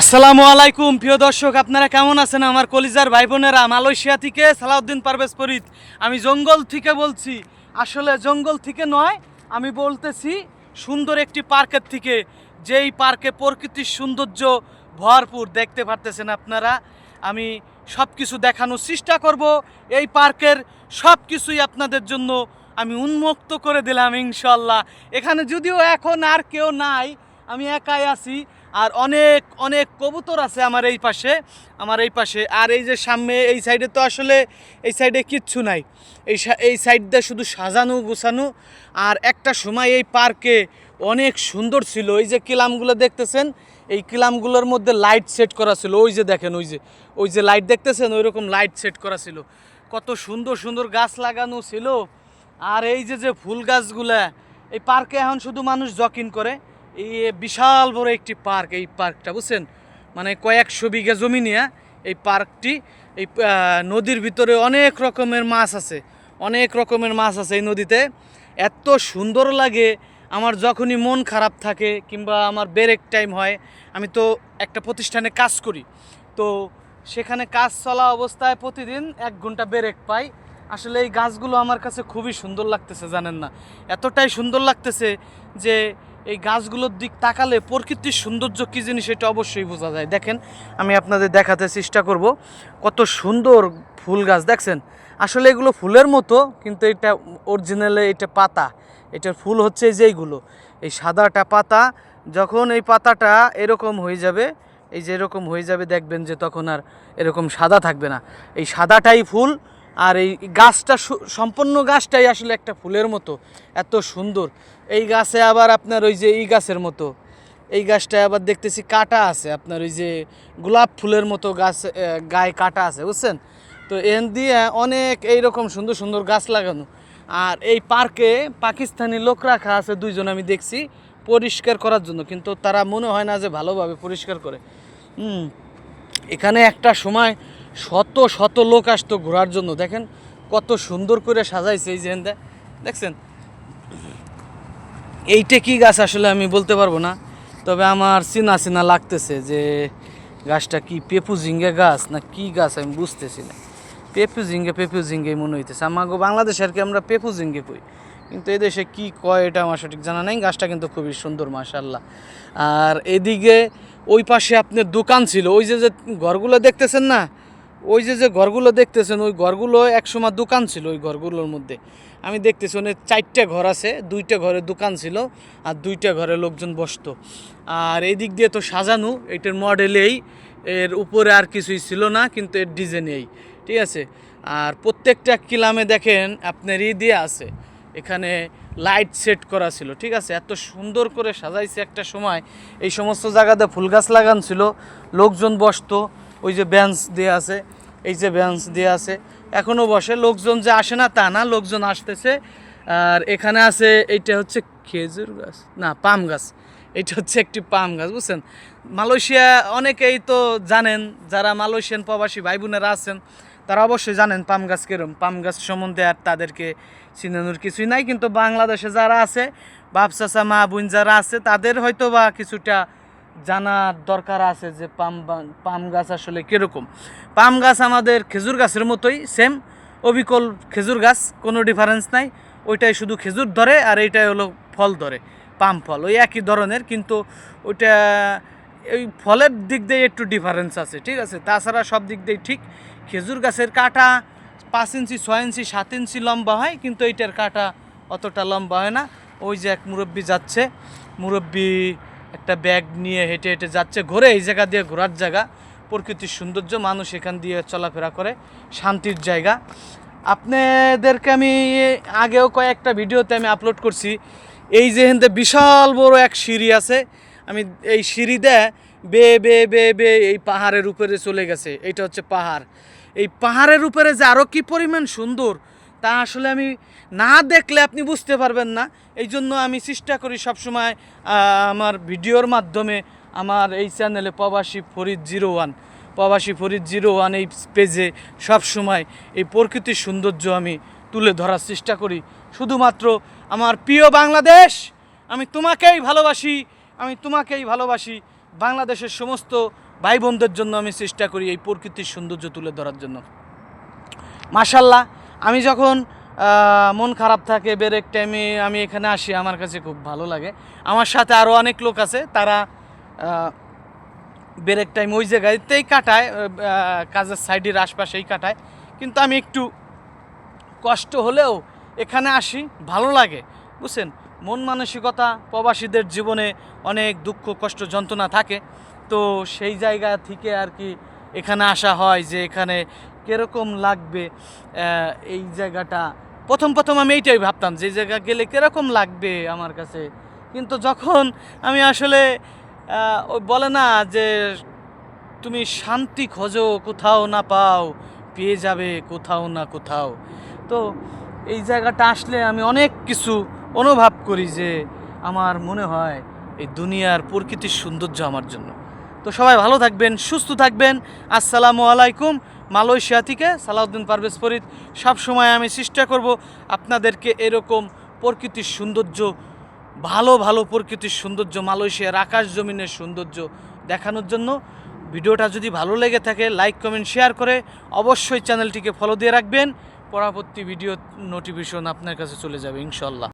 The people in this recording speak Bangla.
আসসালামু আলাইকুম, প্রিয় দর্শক, আপনারা কেমন আছেন? আমার কলিজার ভাই বোনেরা মালয়েশিয়া থেকে সালাউদ্দিন পারভেজ ফরিদ। আমি জঙ্গল থেকে বলছি। আসলে জঙ্গল থেকে নয়, আমি বলতেছি সুন্দর একটি পার্কের থেকে। যেই পার্কে প্রকৃতির সৌন্দর্য ভরপুর, দেখতে পারতেছেন আপনারা। আমি সব কিছু দেখানোর চেষ্টা করব। এই পার্কের সব কিছুই আপনাদের জন্য আমি উন্মুক্ত করে দিলাম, ইনশাল্লাহ। এখানে যদিও এখন আর কেউ নাই, আমি একাই আছি। আর অনেক অনেক কবুতর আছে আমার এই পাশে, আমার এই পাশে। আর এই যে সামনে, এই সাইডে তো আসলে এই সাইডে কিচ্ছু নাই। এই এই সাইডটা শুধু সাজানো, গোছানো। আর একটা সময় এই পার্কে অনেক সুন্দর ছিল। এই যে কিলামগুলো দেখতেছেন, এই কিলামগুলোর মধ্যে লাইট সেট করা ছিল। ওই যে দেখেন, ওই যে ওই যে লাইট দেখতেছেন ওই রকম লাইট সেট করা ছিল। কত সুন্দর সুন্দর গাছ লাগানো ছিল। আর এই যে যে ফুল গাছগুলা, এই পার্কে এখন শুধু মানুষ জকিং করে। এই বিশাল বড় একটি পার্ক, এই পার্কটা, বুঝছেন? মানে কয়েকশো বিঘা জমি নিয়ে এই পার্কটি, এই নদীর ভিতরে অনেক রকমের মাছ আছে, অনেক রকমের মাছ আছে এই নদীতে। এত সুন্দর লাগে, আমার যখনই মন খারাপ থাকে কিংবা আমার ব্রেক টাইম হয়, আমি তো একটা প্রতিষ্ঠানে কাজ করি। তো সেখানে কাজ চলা অবস্থায় প্রতিদিন এক ঘণ্টা ব্রেক পাই। আসলে এই গাছগুলো আমার কাছে খুবই সুন্দর লাগতেছে, জানেন না। এতটাই সুন্দর লাগতেছে যে এই গাছগুলোর দিক তাকালে প্রকৃতির সৌন্দর্য কী জিনিস এটা অবশ্যই বোঝা যায়। দেখেন, আমি আপনাদের দেখাতে চেষ্টা করব কত সুন্দর ফুল গাছ, দেখছেন? আসলে এগুলো ফুলের মতো, কিন্তু এটা অরিজিনালে এটা পাতা। এটার ফুল হচ্ছে এই যে এইগুলো। এই সাদাটা পাতা, যখন এই পাতাটা এরকম হয়ে যাবে, এই যে এরকম হয়ে যাবে, দেখবেন যে তখন আর এরকম সাদা থাকবে না। এই সাদাটাই ফুল আর এই গাছটা সম্পূর্ণ গাছটাই আসলে একটা ফুলের মতো, এত সুন্দর। এই গাছে আবার আপনার ওই যে এই গাছের মতো, এই গাছটায় আবার দেখতেছি কাটা আছে, আপনার ওই যে গোলাপ ফুলের মতো গাছ গায়ে কাটা আছে, বুঝছেন? তো এন দিয়ে অনেক এইরকম সুন্দর সুন্দর গাছ লাগানো। আর এই পার্কে পাকিস্তানি লোক রাখা আছে দুইজন আমি দেখছি, পরিষ্কার করার জন্য, কিন্তু তারা মনে হয় না যে ভালোভাবে পরিষ্কার করে। এখানে একটা সময় শত শত লোক আসতো ঘোরার জন্য। দেখেন কত সুন্দর করে সাজাইছে এই যে এনদে। দেখছেন? এইটা কি গাছ আসলে আমি বলতে পারব না। তবে আমার চিনা চিনা লাগতেছে যে গাছটা কি পেপু ঝিঙ্গে গাছ না কি গাছ আমি বুঝতেছি না। পেপু ঝিঙ্গে পেপু ঝিঙ্গে মনে হইতেছে। আমাকে বাংলাদেশে আর কি আমরা পেপু ঝিঙ্গে কই কিন্তু এদেশে কি কয় এটা আমার সঠিক জানা নেই। গাছটা কিন্তু খুবই সুন্দর মাশাল্লাহ আর এদিকে ওই পাশে আপনার দোকান ছিল। ওই যে যে ঘরগুলো দেখতেছেন না ওই যে যে ঘরগুলো দেখতেছেন, ওই ঘরগুলো একসময় দোকান ছিল ওই ঘরগুলোর মধ্যে। আমি দেখতেছি ওখানে চারটে ঘর আছে, দুইটা ঘরে দোকান ছিল আর দুইটা ঘরে লোকজন বসতো। আর এই দিক দিয়ে তো সাজানো, এটার মডেলেই এর উপরে আর কিছুই ছিল না, কিন্তু এর ডিজাইনেই ঠিক আছে? আর প্রত্যেকটা কিলামে দেখেন, আপনার ই দিয়ে আছে। এখানে লাইট সেট করা ছিল, ঠিক আছে? এত সুন্দর করে সাজাইছে একটা সময়। এই সমস্ত জায়গাতে ফুল গাছ লাগান ছিল, লোকজন বসতো ওই যে বেঞ্চ দিয়ে আছে, এই যে বেঞ্চ দিয়ে আছে এখনও বসে। লোকজন যে আসে না, তা না, লোকজন আসতেছে। আর এখানে আছে, এইটা হচ্ছে খেজুর গাছ। না, পাম গাছ। এটা হচ্ছে একটি পাম গাছ, বুঝছেন? মালয়েশিয়া অনেকেই তো জানেন, যারা মালয়েশিয়ান প্রবাসী ভাই বোনেরা আছেন, তারা অবশ্যই জানেন পাম গাছ কিরম। পাম গাছ সম্বন্ধে আর তাদেরকে চিনানোর কিছুই নাই, কিন্তু বাংলাদেশে যারা আছে বাপ চাচা মা বোন যারা আছে, তাদের হয়তো বা কিছুটা জানার দরকার আছে যে পাম পাম গাছ আসলে কীরকম? পাম গাছ আমাদের খেজুর গাছের মতোই সেম অবিকল খেজুর গাছ, কোনো ডিফারেন্স নাই। ওইটাই শুধু খেজুর ধরে আর এইটাই হলো ফল ধরে, পাম ফল। ওই একই ধরনের, কিন্তু ওইটা, এই ফলের দিক দিয়ে একটু ডিফারেন্স আছে, ঠিক আছে? তাছাড়া সব দিক দিয়ে ঠিক। খেজুর গাছের কাটা পাঁচ ইঞ্চি, ছয় ইঞ্চি, সাত ইঞ্চি লম্বা হয়, কিন্তু এইটার কাটা অতটা লম্বা হয় না। ওই যে এক মুরব্বি যাচ্ছে, মুরব্বি একটা ব্যাগ নিয়ে হেঁটে হেঁটে যাচ্ছে, ঘোরে এই জায়গা দিয়ে ঘোরার জায়গা। প্রকৃতির সৌন্দর্য, মানুষ এখান দিয়ে চলাফেরা করে, শান্তির জায়গা। আপনাদেরকে আমি আগেও কয়েকটা ভিডিওতে আমি আপলোড করছি। এই যে হেনতে বিশাল বড় এক সিঁড়ি আছে, আমি এই সিঁড়ি দেয় বে বে বে বে এই পাহাড়ের উপরে চলে গেছে। এটা হচ্ছে পাহাড়। এই পাহাড়ের উপরে যে আরও কি পরিমাণ সুন্দর তা আসলে আমি না দেখলে আপনি বুঝতে পারবেন না। এই জন্য আমি চেষ্টা করি সবসময় আমার ভিডিওর মাধ্যমে আমার এই চ্যানেলে প্রবাসী ফরিদ জিরো ওয়ান, প্রবাসী ফরিদ জিরো ওয়ান এই পেজে সবসময় এই প্রকৃতির সৌন্দর্য আমি তুলে ধরার চেষ্টা করি। শুধুমাত্র আমার প্রিয় বাংলাদেশ, আমি তোমাকেই ভালোবাসি, আমি তোমাকেই ভালোবাসি। বাংলাদেশের সমস্ত ভাই বোনদের জন্য আমি চেষ্টা করি এই প্রকৃতির সৌন্দর্য তুলে ধরার জন্য। মাশাল্লাহ আমি যখন মন খারাপ থাকে ব্রেক টাইমে আমি এখানে আসি, আমার কাছে খুব ভালো লাগে। আমার সাথে আরও অনেক লোক আছে, তারা ব্রেক টাইম ওই জায়গাতেই কাটায় কাজের সাইডের আশপাশেই কাটায়। কিন্তু আমি একটু কষ্ট হলেও এখানে আসি, ভালো লাগে। বুঝছেন? মন মানসিকতা, প্রবাসীদের জীবনে অনেক দুঃখ, কষ্ট, যন্ত্রণা থাকে। তো সেই জায়গা থেকে আর কি এখানে আসা হয় যে এখানে কীরকম লাগবে এই জায়গাটা? প্রথম প্রথম আমি এইটাই ভাবতাম যে জায়গা গেলে কীরকম লাগবে আমার কাছে। কিন্তু যখন আমি আসলে বলে না যে তুমি শান্তি খোঁজো, কোথাও না পাও, পেয়ে যাবে কোথাও না কোথাও। তো এই জায়গাটা আসলে আমি অনেক কিছু অনুভব করি যে আমার মনে হয় এই দুনিয়ার প্রকৃতির সৌন্দর্য আমার জন্য। তো সবাই ভালো থাকবেন, সুস্থ থাকবেন। আসসালামু আলাইকুম। মালয়েশিয়া থেকে সালাউদ্দিন পারভেজ ফরিদ। সবসময় আমি চেষ্টা করব আপনাদেরকে এরকম প্রকৃতির সৌন্দর্য, ভালো ভালো প্রকৃতির সৌন্দর্য, মালয়েশিয়ার আকাশ জমিনের সৌন্দর্য দেখানোর জন্য। ভিডিওটা যদি ভালো লেগে থাকে, লাইক, কমেন্ট, শেয়ার করে অবশ্যই চ্যানেলটিকে ফলো দিয়ে রাখবেন। পরবর্তী ভিডিও নোটিফিকেশন আপনার কাছে চলে যাবে ইনশাল্লাহ